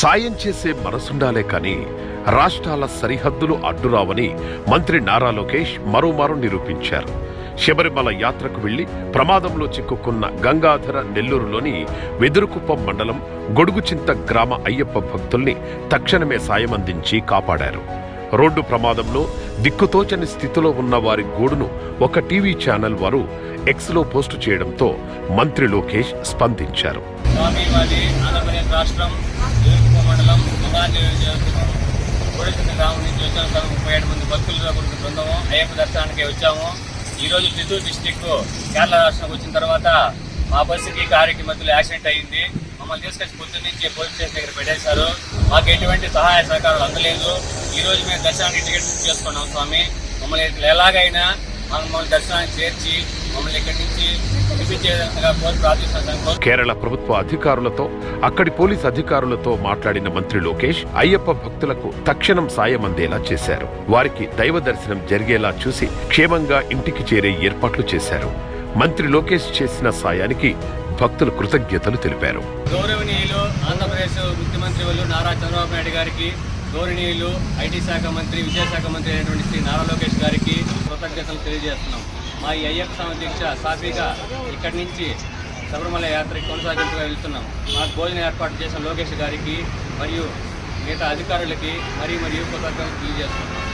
సాయం చేసే మనసుండాలే కానీ రాష్ట్రాల సరిహద్దులు అడ్డురావని మంత్రి నారా లోకేష్ మరోమారు నిరూపించారు. శబరిమల యాత్రకు వెళ్ళి ప్రమాదంలో చిక్కుకున్న గంగాధర నెల్లూరులోని వెదురుకుప్పం మండలం గొడుగుచింత గ్రామ అయ్యప్ప భక్తుల్ని తక్షణమే సాయం అందించి కాపాడారు. రోడ్డు ప్రమాదంలో దిక్కుతోచని స్థితిలో ఉన్న వారి గూడును ఒక టీవీ ఛానల్ వారు ఎక్స్లో పోస్టు చేయడంతో మంత్రి లోకేష్ స్పందించారు. స్వామివారి ఆంధ్రప్రదేశ్ రాష్ట్రం ఏడుపు మండలం మంగాలి కోడేశ్వర గ్రామం నుంచి వచ్చాము సార్ ముప్పై ఏడు మంది భక్తులతో కూడిన బృందము అయ్యప్ప దర్శనానికి వచ్చాము. ఈరోజు చిత్తూరు డిస్టిక్ కేరళ రాష్ట్రంకి వచ్చిన తర్వాత మా బస్సుకి కారుకి మధ్యలో యాక్సిడెంట్ అయ్యింది. మమ్మల్ని తీసుకొచ్చి పొద్దున్న నుంచి పోలీస్ స్టేషన్ దగ్గర పెట్టేశారు. మాకు ఎటువంటి సహాయ సహకారాలు అందలేదు. ఈరోజు మేము దర్శనానికి టికెట్ బుక్ చేసుకున్నాం స్వామి. మమ్మల్ని ఎలాగైనా కేరళ ప్రభుత్వ అధికారులతో అక్కడి పోలీస్ అధికారులతో మాట్లాడిన మంత్రి లోకేష్ అయ్యప్ప భక్తులకు తక్షణం సాయం అందేలా చేశారు. వారికి దైవ దర్శనం జరిగేలా చూసి క్షేమంగా ఇంటికి చేరే ఏర్పాట్లు చేశారు. మంత్రి లోకేష్ చేసిన సాయానికి భక్తులు కృతజ్ఞతలు తెలిపారు. గౌరవనీయులు ఆంధ్రప్రదేశ్ ముఖ్యమంత్రి నారా చంద్రబాబు నాయుడు గారికి గౌరవనీయులు ఐటీ శాఖ మంత్రి విద్యాశాఖ మంత్రి అయినటువంటి శ్రీ నారా లోకేష్ గారికి కృతజ్ఞతలు తెలియజేస్తున్నాం. మా ఈ అయ్యప్ప స్వామి దీక్ష సాఫీగా ఇక్కడి నుంచి శబరిమల యాత్రకి కొనసాగింపుగా వెళ్తున్నాం. మాకు భోజనం ఏర్పాటు చేసిన లోకేష్ గారికి మరియు మిగతా అధికారులకి మరియు మరియు కృతజ్ఞతలు తెలియజేస్తున్నాం.